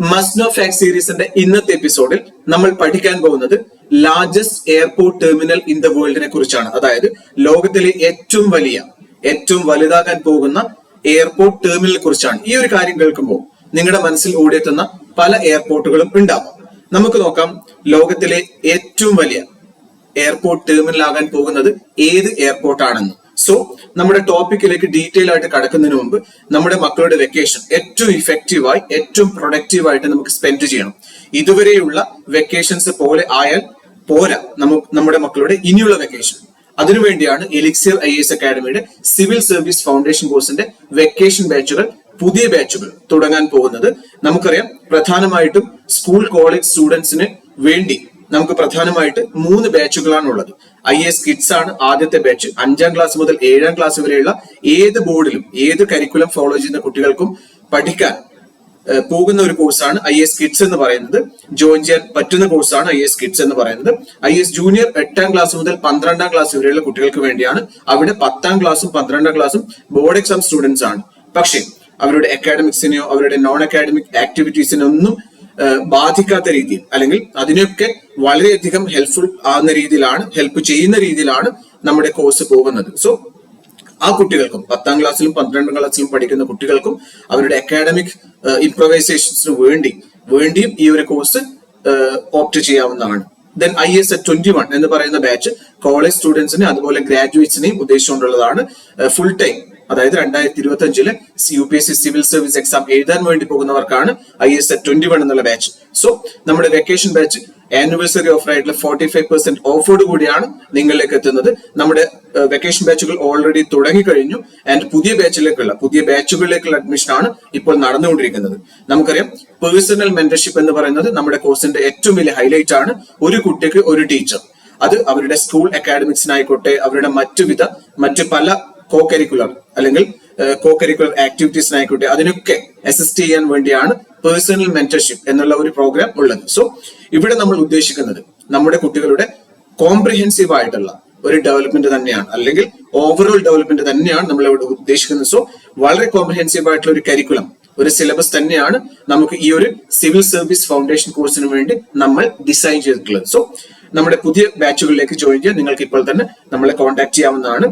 മസ്നോ fact സീരീസിന്റെ ഇന്നത്തെ എപ്പിസോഡിൽ നമ്മൾ പഠിക്കാൻ പോകുന്നത് largest airport terminal in the വേൾഡിനെ കുറിച്ചാണ്. അതായത് ലോകത്തിലെ ഏറ്റവും വലിയ ഏറ്റവും വലുതാകാൻ പോകുന്ന എയർപോർട്ട് ടെർമിനലിനെ കുറിച്ചാണ്. ഈ ഒരു കാര്യം കേൾക്കുമ്പോൾ നിങ്ങളുടെ മനസ്സിൽ ഓടിയെത്തുന്ന പല എയർപോർട്ടുകളും ഉണ്ടാവും. നമുക്ക് നോക്കാം ലോകത്തിലെ ഏറ്റവും വലിയ എയർപോർട്ട് ടെർമിനൽ ആകാൻ പോകുന്നത് ഏത് എയർപോർട്ടാണെന്ന് സോ നമ്മുടെ ടോപ്പിക്കിലേക്ക് ഡീറ്റെയിൽ ആയിട്ട് കടക്കുന്നതിന് മുമ്പ് നമ്മുടെ മക്കളുടെ വെക്കേഷൻ ഏറ്റവും ഇഫക്റ്റീവായി ഏറ്റവും പ്രൊഡക്റ്റീവ് ആയിട്ട് നമുക്ക് സ്പെൻഡ് ചെയ്യണം. ഇതുവരെയുള്ള വെക്കേഷൻസ് പോലെ ആയാൽ പോരാ നമ്മുടെ മക്കളുടെ ഇനിയുള്ള വെക്കേഷൻ അതിനുവേണ്ടിയാണ് എലിക്സിയർ ഐ എസ് അക്കാഡമിയുടെ സിവിൽ സർവീസ് ഫൗണ്ടേഷൻ കോഴ്സിന്റെ വെക്കേഷൻ ബാച്ചുകൾ പുതിയ ബാച്ചുകൾ തുടങ്ങാൻ പോകുന്നത്. നമുക്കറിയാം പ്രധാനമായിട്ടും സ്കൂൾ കോളേജ് സ്റ്റുഡൻസിന് വേണ്ടി നമുക്ക് പ്രധാനമായിട്ട് മൂന്ന് ബാച്ചുകളാണ് ഉള്ളത് ഐ എസ് കിഡ്സ് ആണ് ആദ്യത്തെ ബാച്ച്. അഞ്ചാം ക്ലാസ് മുതൽ ഏഴാം ക്ലാസ് വരെയുള്ള ഏത് ബോർഡിലും ഏത് കരിക്കുലം ഫോളോ ചെയ്യുന്ന കുട്ടികൾക്കും പഠിക്കാൻ പോകുന്ന ഒരു കോഴ്സാണ് ഐ എസ് കിഡ്സ് എന്ന് പറയുന്നത്. ജോയിൻ ചെയ്യാൻ പറ്റുന്ന കോഴ്സാണ് ഐ എസ് കിഡ്സ് എന്ന് പറയുന്നത്. ഐ എസ് ജൂനിയർ എട്ടാം ക്ലാസ് മുതൽ പന്ത്രണ്ടാം ക്ലാസ് വരെയുള്ള കുട്ടികൾക്ക് വേണ്ടിയാണ് അവിടെ പത്താം ക്ലാസ്സും പന്ത്രണ്ടാം ക്ലാസ്സും ബോർഡ് എക്സാം സ്റ്റുഡൻസ് ആണ്. പക്ഷേ അവരുടെ അക്കാഡമിക്സിനെയോ അവരുടെ നോൺ അക്കാഡമിക് ആക്ടിവിറ്റീസിനോ ഒന്നും ബാധിക്കാത്ത രീതിയിൽ അല്ലെങ്കിൽ അതിനൊക്കെ വളരെയധികം ഹെൽപ്ഫുൾ ആകുന്ന രീതിയിലാണ് ഹെൽപ്പ് ചെയ്യുന്ന രീതിയിലാണ് നമ്മുടെ കോഴ്സ് പോകുന്നത്. സോ ആ കുട്ടികൾക്കും പത്താം ക്ലാസ്സിലും പന്ത്രണ്ടാം ക്ലാസ്സിലും പഠിക്കുന്ന കുട്ടികൾക്കും അവരുടെ അക്കാഡമിക് ഇംപ്രവൈസേഷൻസിന് വേണ്ടി വേണ്ടിയും ഈ ഒരു കോഴ്സ് ഓപ്റ്റ് ചെയ്യാവുന്നതാണ്. Then I S twenty one എന്ന് പറയുന്ന ബാച്ച് കോളേജ് സ്റ്റുഡൻസിനെ അതുപോലെ ഗ്രാജുവേറ്റ്സിനെയും ഉദ്ദേശിച്ചുകൊണ്ടുള്ളതാണ് ഫുൾ ടൈം അതായത് രണ്ടായിരത്തി ഇരുപത്തി അഞ്ചിൽ C U P S C civil service exam എഴുതാൻ വേണ്ടി പോകുന്നവർക്കാണ് I S A twenty one എന്നുള്ള ബാച്ച്. സോ നമ്മുടെ വെക്കേഷൻ ബാച്ച് ആനിവേഴ്സറി ഓഫർ ആയിട്ടുള്ള ഫോർട്ടി ഫൈവ് പെർസെന്റ് ഓഫോട് കൂടിയാണ് നിങ്ങളിലേക്ക് എത്തുന്നത്. നമ്മുടെ വെക്കേഷൻ ബാച്ചുകൾ ഓൾറെഡി തുടങ്ങി കഴിഞ്ഞു ആൻഡ് പുതിയ ബാച്ചിലേക്കുള്ള പുതിയ ബാച്ചുകളിലേക്കുള്ള അഡ്മിഷൻ ആണ് ഇപ്പോൾ നടന്നുകൊണ്ടിരിക്കുന്നത്. നമുക്കറിയാം പേഴ്സണൽ മെന്റർഷിപ്പ് എന്ന് പറയുന്നത് നമ്മുടെ കോഴ്സിന്റെ ഏറ്റവും വലിയ ഹൈലൈറ്റ് ആണ് ഒരു കുട്ടിക്ക് ഒരു ടീച്ചർ അത് അവരുടെ സ്കൂൾ അക്കാഡമിക്സിനായിക്കോട്ടെ അവരുടെ മറ്റുവിധ മറ്റു പല കോ കരിക്കുലർ അല്ലെങ്കിൽ കോ കരിക്കുലർ ആക്ടിവിറ്റീസിനായിക്കോട്ടെ അതിനൊക്കെ അസിസ്റ്റ് ചെയ്യാൻ വേണ്ടിയാണ് പേഴ്സണൽ മെന്റർഷിപ്പ് എന്നുള്ള ഒരു പ്രോഗ്രാം ഉള്ളത്. സോ ഇവിടെ നമ്മൾ ഉദ്ദേശിക്കുന്നത് നമ്മുടെ കുട്ടികളുടെ കോംപ്രിഹെൻസീവ് ആയിട്ടുള്ള ഒരു ഡെവലപ്മെന്റ് തന്നെയാണ്. അല്ലെങ്കിൽ ഓവറോൾ ഡെവലപ്മെന്റ് തന്നെയാണ് നമ്മൾ ഇവിടെ ഉദ്ദേശിക്കുന്നത്. സോ വളരെ കോംപ്രിഹെൻസീവ് ആയിട്ടുള്ള ഒരു കരിക്കുലം ഒരു സിലബസ് തന്നെയാണ് നമുക്ക് ഈ ഒരു സിവിൽ സർവീസ് ഫൗണ്ടേഷൻ കോഴ്സിന് വേണ്ടി നമ്മൾ ഡിസൈൻ ചെയ്തിട്ടുള്ളത്. സോ നമ്മുടെ പുതിയ ബാച്ചുകളിലേക്ക് ജോയിൻ ചെയ്യാൻ നിങ്ങൾക്ക് ഇപ്പോൾ തന്നെ നമ്മളെ കോൺടാക്ട് ചെയ്യാവുന്നതാണ്.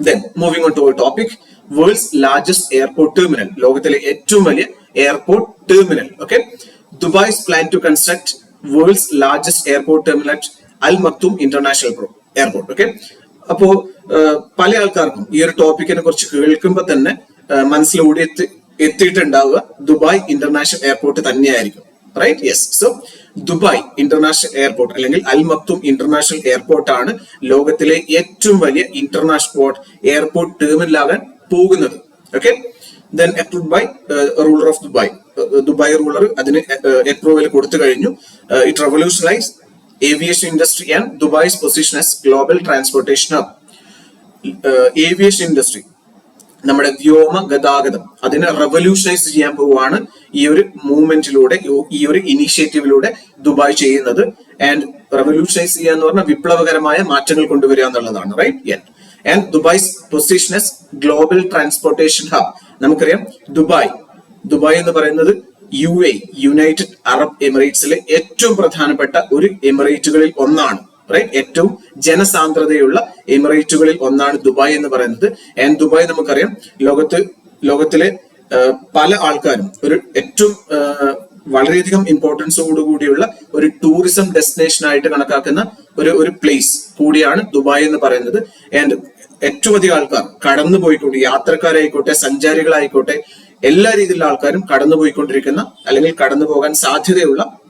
Then moving on to topic world's largest airport terminal ലോകത്തിലെ ഏറ്റവും വലിയ airport terminal okay Dubai's plan to construct world's largest airport terminal at Al Maktoum international airport okay അപ്പോ പല ആൾക്കാർക്കും ഈ ഒരു ടോപ്പിക്കിനെ കുറിച്ച് കേൾക്കുമ്പോൾ തന്നെ മനസ്സിലൂടെ എത്തി എത്തിയിട്ടുണ്ടാവുക ദുബായ് ഇന്റർനാഷണൽ എയർപോർട്ട് തന്നെയായിരിക്കും. Right yes so Dubai international airport അല്ലെങ്കിൽ അൽ മക്തും ഇന്റർനാഷണൽ എയർപോർട്ട് ആണ് ലോകത്തിലെ ഏറ്റവും വലിയ ഇന്റർനാഷണൽ എയർപോർട്ട് ടെർമിനലാകാൻ പോകുന്നത്. Okay then approve by ruler of Dubai. Dubai ruler അതിന് അപ്രൂവൽ കൊടുത്തു കഴിഞ്ഞു. It revolutionize aviation industry and Dubai's position as global transportation hub aviation industry നമ്മുടെ വ്യോമ ഗതാഗതം അതിനെ റെവല്യൂഷനൈസ് ചെയ്യാൻ പോവുകയാണ് ഈ ഒരു മൂവ്മെന്റിലൂടെ ഈ ഒരു ഇനീഷ്യേറ്റീവിലൂടെ ദുബായ് ചെയ്യുന്നത് ആൻഡ് റെവല്യൂഷനൈസ് ചെയ്യുക എന്ന് പറഞ്ഞാൽ വിപ്ലവകരമായ മാറ്റങ്ങൾ കൊണ്ടുവരിക എന്നുള്ളതാണ് right and Dubai's as global transportation hub നമുക്കറിയാം ദുബായ്. ദുബായ് എന്ന് പറയുന്നത് യു എ യുണൈറ്റഡ് അറബ് എമിറേറ്റ്സിലെ ഏറ്റവും പ്രധാനപ്പെട്ട ഒരു എമിറേറ്റുകളിൽ ഒന്നാണ് റൈറ്റ് ഏറ്റവും ജനസാന്ദ്രതയുള്ള എമിറേറ്റുകളിൽ ഒന്നാണ് ദുബായ് എന്ന് പറയുന്നത്. ആൻഡ് ദുബായ് നമുക്കറിയാം ലോകത്ത് ലോകത്തിലെ പല ആൾക്കാരും ഒരു ഏറ്റവും വളരെയധികം ഇമ്പോർട്ടൻസോട് കൂടിയുള്ള ഒരു ടൂറിസം ഡെസ്റ്റിനേഷൻ ആയിട്ട് കണക്കാക്കുന്ന ഒരു ഒരു പ്ലേസ് കൂടിയാണ് ദുബായ് എന്ന് പറയുന്നത്. ആൻഡ് ഏറ്റവും അധികം ആൾക്കാർ കടന്നു പോയിക്കൊണ്ട് യാത്രക്കാരായിക്കോട്ടെ സഞ്ചാരികളായിക്കോട്ടെ എല്ലാ രീതിയിലുള്ള ആൾക്കാരും കടന്നു പോയിക്കൊണ്ടിരിക്കുന്ന അല്ലെങ്കിൽ കടന്നു പോകാൻ സാധ്യതയുള്ള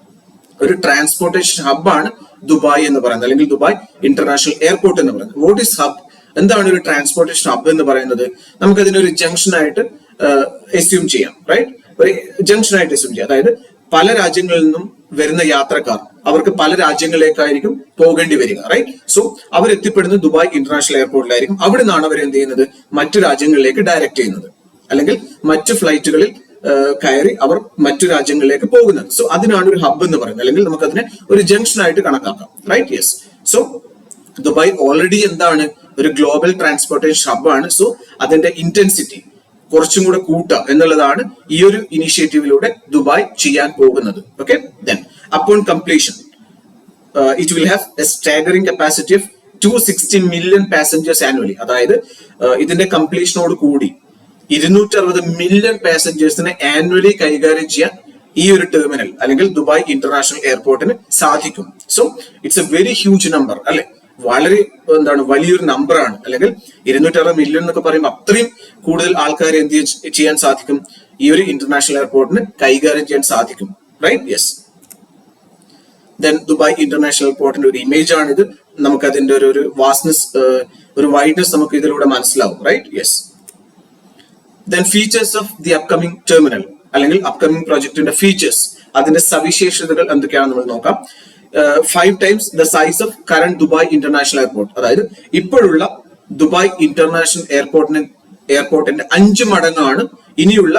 ഒരു ട്രാൻസ്പോർട്ടേഷൻ ഹബ്ബാണ് ദുബായ് എന്ന് പറയുന്നത്. അല്ലെങ്കിൽ ദുബായ് ഇന്റർനാഷണൽ എയർപോർട്ട് എന്ന് പറയുന്നത്. വോട്ട് ഈസ് ഹബ് എന്താണ് ഒരു ട്രാൻസ്പോർട്ടേഷൻ ഹബ് എന്ന് പറയുന്നത്? നമുക്ക് അതിനൊരു ജംഗ്ഷൻ ആയിട്ട് എസ്യൂം ചെയ്യാം റൈറ്റ് ഒരു ജംഗ്ഷൻ ആയിട്ട് എസ്യൂം ചെയ്യാം. അതായത് പല രാജ്യങ്ങളിൽ നിന്നും വരുന്ന യാത്രക്കാർ അവർക്ക് പല രാജ്യങ്ങളിലേക്കായിരിക്കും പോകേണ്ടി വരിക റൈറ്റ് സോ അവർ എത്തിപ്പെടുന്നത് ദുബായ് ഇന്റർനാഷണൽ എയർപോർട്ടിലായിരിക്കും അവിടെ നിന്നാണ് അവർ എന്ത് ചെയ്യുന്നത് മറ്റു രാജ്യങ്ങളിലേക്ക് ഡയറക്റ്റ് ചെയ്യുന്നത്. അല്ലെങ്കിൽ മറ്റു ഫ്ലൈറ്റുകളിൽ കയറി അവർ മറ്റു രാജ്യങ്ങളിലേക്ക് പോകുന്നത്. സോ അതിനാണ് ഒരു ഹബ്ബ് എന്ന് പറയുന്നത്. അല്ലെങ്കിൽ നമുക്ക് അതിനെ ഒരു ജംഗ്ഷൻ ആയിട്ട് കണക്കാക്കാം right yes so Dubai already എന്താണ്? ഒരു ഗ്ലോബൽ ട്രാൻസ്പോർട്ടേഷൻ ഹബ്ബാണ് സോ അതിന്റെ ഇന്റൻസിറ്റി കുറച്ചും കൂടെ കൂട്ടുക എന്നുള്ളതാണ് ഈ ഒരു ഇനിഷ്യേറ്റീവിലൂടെ ദുബായ് ചെയ്യാൻ പോകുന്നത്. Okay then upon completion it will have a staggering capacity of two sixty million passengers annually അതായത് uh, ഇതിന്റെ കംപ്ലീഷനോട് കൂടി ഇരുന്നൂറ്റി അറുപത് മില്യൺ പാസഞ്ചേഴ്സിനെ ആനുവലി കൈകാര്യം ചെയ്യാൻ ഈ ഒരു ടെർമിനൽ അല്ലെങ്കിൽ ദുബായ് ഇന്റർനാഷണൽ എയർപോർട്ടിന് സാധിക്കും. So it's a very huge number അല്ലെ? വളരെ എന്താണ് വലിയൊരു നമ്പറാണ് അല്ലെങ്കിൽ ഇരുന്നൂറ്റി അറുപത് മില്യൺ എന്നൊക്കെ പറയുമ്പോൾ അത്രയും കൂടുതൽ ആൾക്കാരെ എന്ത് ചെയ്യാൻ സാധിക്കും. ഈ ഒരു ഇന്റർനാഷണൽ എയർപോർട്ടിന് കൈകാര്യം ചെയ്യാൻ സാധിക്കും. Right yes then Dubai international എയർപോർട്ടിന്റെ ഒരു ഇമേജ് ആണ് ഇത് നമുക്ക് അതിന്റെ ഒരു ഒരു വാസ്നസ് ഒരു വൈഡ്നെസ് നമുക്ക് ഇതിലൂടെ മനസ്സിലാവും. Right yes then features of the upcoming terminal അല്ലെങ്കിൽ അപ്കമിംഗ് പ്രോജക്റ്റിന്റെ ഫീച്ചേഴ്സ് അതിന്റെ സവിശേഷതകൾ എന്തൊക്കെയാണെന്ന് നമ്മൾ നോക്കാം. Five times the size of current Dubai international airport അതായത് ഇപ്പോഴുള്ള ദുബായ് ഇന്റർനാഷണൽ എയർപോർട്ടിന് എയർപോർട്ടിന്റെ അഞ്ച് മടങ്ങാണ് ഇനിയുള്ള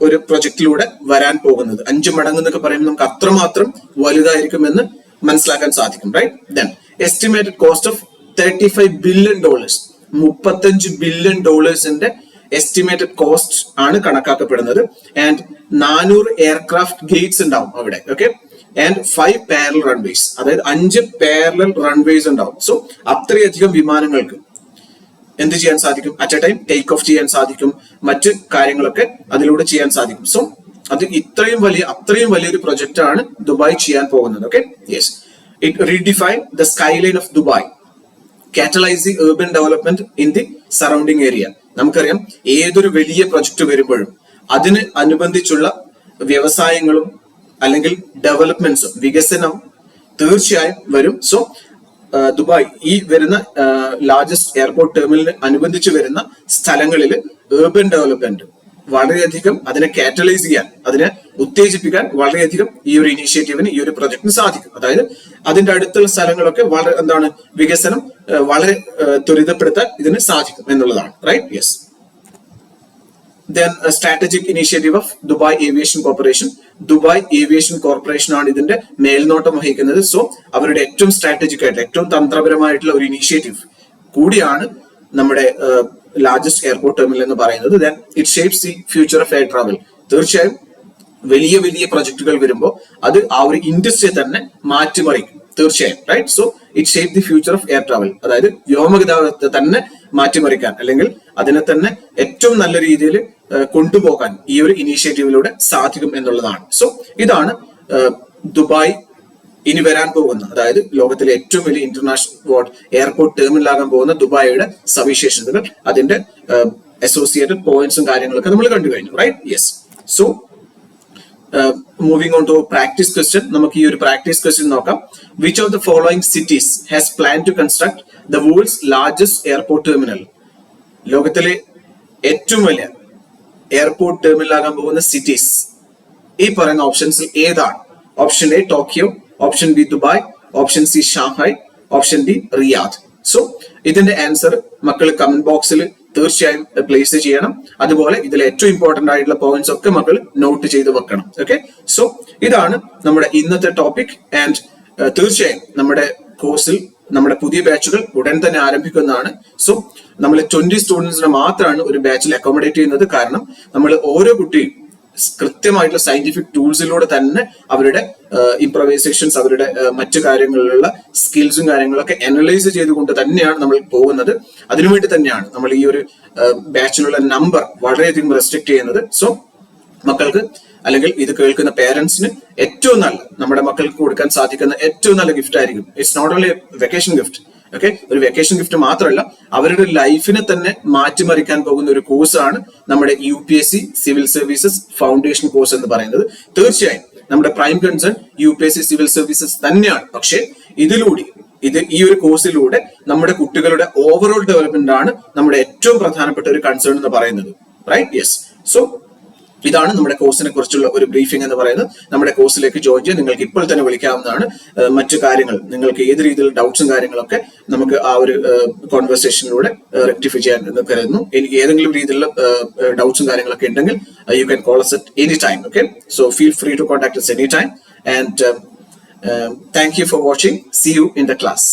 ഒരു പ്രൊജക്റ്റിലൂടെ വരാൻ പോകുന്നത്. അഞ്ച് മടങ്ങ് എന്നൊക്കെ പറയുമ്പോൾ നമുക്ക് അത്രമാത്രം വലുതായിരിക്കുമെന്ന് മനസ്സിലാക്കാൻ സാധിക്കും right then estimated cost of thirty five billion dollars മുപ്പത്തഞ്ച് ബില്യൺ ഡോളേഴ്സിന്റെ എസ്റ്റിമേറ്റഡ് കോസ്റ്റ് ആണ് കണക്കാക്കപ്പെടുന്നത്. ആൻഡ് നാനൂറ് എയർക്രാഫ്റ്റ് ഗേറ്റ്സ് ഉണ്ടാവും അവിടെ okay and five parallel runways അതായത് അഞ്ച് പാരലൽ റൺവേസ് ഉണ്ടാവും. സോ അത്രയധികം വിമാനങ്ങൾക്ക് എന്ത് ചെയ്യാൻ സാധിക്കും? At a time take off ചെയ്യാൻ സാധിക്കും. മറ്റ് കാര്യങ്ങളൊക്കെ അതിലൂടെ ചെയ്യാൻ സാധിക്കും. സോ അത് ഇത്രയും വലിയ അത്രയും വലിയൊരു പ്രൊജക്റ്റ് ആണ് ദുബായ് ചെയ്യാൻ പോകുന്നത്. Okay yes it redefine the skyline of Dubai. Catalyse the urban development in the surrounding area നമുക്കറിയാം ഏതൊരു വലിയ പ്രൊജക്ട് വരുമ്പോഴും അതിന് അനുബന്ധിച്ചുള്ള വ്യവസായങ്ങളും അല്ലെങ്കിൽ ഡെവലപ്മെന്റ്സും വികസനം തീർച്ചയായും വരും. സോ ദുബായ് ഈ വരുന്ന ലാർജസ്റ്റ് എയർപോർട്ട് ടെർമിനലിന് അനുബന്ധിച്ച് വരുന്ന സ്ഥലങ്ങളിൽ ഏർബൻ ഡെവലപ്മെന്റ് വളരെയധികം അതിനെ കാറ്റലൈസ് ചെയ്യാൻ അതിനെ ഉത്തേജിപ്പിക്കാൻ വളരെയധികം ഈ ഒരു ഇനീഷ്യേറ്റീവിന് ഈ ഒരു പ്രൊജക്ടിന് സാധിക്കും. അതായത് അതിന്റെ അടുത്തുള്ള സ്ഥലങ്ങളൊക്കെ വളരെ എന്താണ് വികസനം വളരെ ത്വരിതപ്പെടുത്താൻ ഇതിന് സാധിക്കും എന്നുള്ളതാണ്. Right yes then strategic initiative of Dubai aviation corporation Dubai aviation corporation ആണ് ഇതിന്റെ മേൽനോട്ടം വഹിക്കുന്നത്. സോ അവരുടെ ഏറ്റവും സ്ട്രാറ്റജിക് ആയിട്ട് ഏറ്റവും തന്ത്രപരമായിട്ടുള്ള ഒരു ഇനീഷ്യേറ്റീവ് കൂടിയാണ് നമ്മുടെ ലാർജസ്റ്റ് എയർപോർട്ട് ടെർമിനൽ എന്ന് പറയുന്നത്. Then it shapes the future of air travel തീർച്ചയായും വലിയ വലിയ പ്രൊജക്ടുകൾ വരുമ്പോൾ അത് ആ ഒരു ഇൻഡസ്ട്രിയെ തന്നെ മാറ്റിമറിക്കും. തീർച്ചയായും right so it shape the future of air travel അതായത് വ്യോമഗതാഗതത്തെ തന്നെ മാറ്റിമറിക്കാൻ അല്ലെങ്കിൽ അതിനെ തന്നെ ഏറ്റവും നല്ല രീതിയിൽ കൊണ്ടുപോകാൻ ഈ ഒരു ഇനീഷ്യേറ്റീവിലൂടെ സാധിക്കും എന്നുള്ളതാണ്. സോ ഇതാണ് ദുബായ് ഇനി വരാൻ പോകുന്ന അതായത് ലോകത്തിലെ ഏറ്റവും വലിയ ഇന്റർനാഷണൽ എയർപോർട്ട് ടെർമിനലാകാൻ പോകുന്ന ദുബായിയുടെ സവിശേഷതകൾ അതിന്റെ അസോസിയേറ്റഡ് പോയിന്റ്സും കാര്യങ്ങളൊക്കെ നമ്മൾ കണ്ടു കഴിഞ്ഞു right yes so moving on to practice question നമുക്ക് ഈ ഒരു പ്രാക്ടീസ് ക്വസ്റ്റ്യൻ നോക്കാം. Which of the following cities has plan to construct the world's largest airport terminal ലോകത്തിലെ ഏറ്റവും വലിയ എയർപോർട്ട് ടെർമിനലാകാൻ പോകുന്ന സിറ്റീസ് ഈ പറയുന്ന ഓപ്ഷൻസിൽ ഏതാണ്? Option A Tokyo option B Dubai option C Shanghai option D Riyadh so ഇതിന്റെ ആൻസർ മക്കൾ കമന്റ് ബോക്സിൽ തീർച്ചയായും പ്ലേസ് ചെയ്യണം. അതുപോലെ ഇതിൽ ഏറ്റവും ഇമ്പോർട്ടന്റ് ആയിട്ടുള്ള പോയിന്റ്സ് ഒക്കെ മക്കൾ നോട്ട് ചെയ്ത് വെക്കണം. ഓക്കെ സോ ഇതാണ് നമ്മുടെ ഇന്നത്തെ ടോപ്പിക് ആൻഡ് തീർച്ചയായും നമ്മുടെ കോഴ്സിൽ നമ്മുടെ പുതിയ ബാച്ചുകൾ ഉടൻ തന്നെ ആരംഭിക്കുന്നതാണ്. സോ നമ്മൾ ട്വന്റി സ്റ്റുഡൻസിനെ മാത്രമാണ് ഒരു ബാച്ചിൽ അക്കോമഡേറ്റ് ചെയ്യുന്നത്. കാരണം നമ്മൾ ഓരോ കുട്ടിയും കൃത്യമായിട്ടുള്ള സയന്റിഫിക് ടൂൾസിലൂടെ തന്നെ അവരുടെ ഇംപ്രവൈസേഷൻസ് അവരുടെ മറ്റു കാര്യങ്ങളിലുള്ള സ്കിൽസും കാര്യങ്ങളൊക്കെ അനലൈസ് ചെയ്തുകൊണ്ട് തന്നെയാണ് നമ്മൾ പോകുന്നത്. അതിനുവേണ്ടി തന്നെയാണ് നമ്മൾ ഈ ഒരു ബാച്ചിലുള്ള നമ്പർ വളരെയധികം റെസ്ട്രിക്ട് ചെയ്യുന്നത്. സോ മക്കൾക്ക് അല്ലെങ്കിൽ ഇത് കേൾക്കുന്ന പേരൻസിന് ഏറ്റവും നല്ല നമ്മുടെ മക്കൾക്ക് കൊടുക്കാൻ സാധിക്കുന്ന ഏറ്റവും നല്ല ഗിഫ്റ്റ് ആയിരിക്കും. It's not only vacation gift okay ഒരു വെക്കേഷൻ ഗിഫ്റ്റ് മാത്രമല്ല അവരുടെ ലൈഫിനെ തന്നെ മാറ്റിമറിക്കാൻ പോകുന്ന ഒരു കോഴ്സാണ് നമ്മുടെ U P S C civil services foundation course എന്ന് പറയുന്നത്. തീർച്ചയായും നമ്മുടെ prime concern U P S C civil services തന്നെയാണ്. പക്ഷേ ഇതിലൂടെ ഇത് ഈ ഒരു കോഴ്സിലൂടെ നമ്മുടെ കുട്ടികളുടെ ഓവറോൾ ഡെവലപ്മെന്റ് ആണ് നമ്മുടെ ഏറ്റവും പ്രധാനപ്പെട്ട ഒരു കൺസേൺ എന്ന് പറയുന്നത്. റൈറ്റ് യെസ് സോ ഇതാണ് നമ്മുടെ കോഴ്സിനെ കുറിച്ചുള്ള ഒരു ബ്രീഫിംഗ് എന്ന് പറയുന്നത്. നമ്മുടെ കോഴ്സിലേക്ക് ജോയിൻ ചെയ്യാൻ നിങ്ങൾക്ക് ഇപ്പോൾ തന്നെ വിളിക്കാവുന്നതാണ്. മറ്റു കാര്യങ്ങൾ നിങ്ങൾക്ക് ഏത് രീതിയിൽ ഡൗട്ട്സും കാര്യങ്ങളൊക്കെ നമുക്ക് ആ ഒരു കോൺവെർസേഷനിലൂടെ റെക്ടിഫൈ ചെയ്യാൻ എന്ന് കരുതുന്നു. എനിക്ക് ഏതെങ്കിലും രീതിയിലുള്ള ഡൗട്ട്സും കാര്യങ്ങളൊക്കെ ഉണ്ടെങ്കിൽ you can call us at any time okay so feel free to contact us any time and thank you for watching see you in the class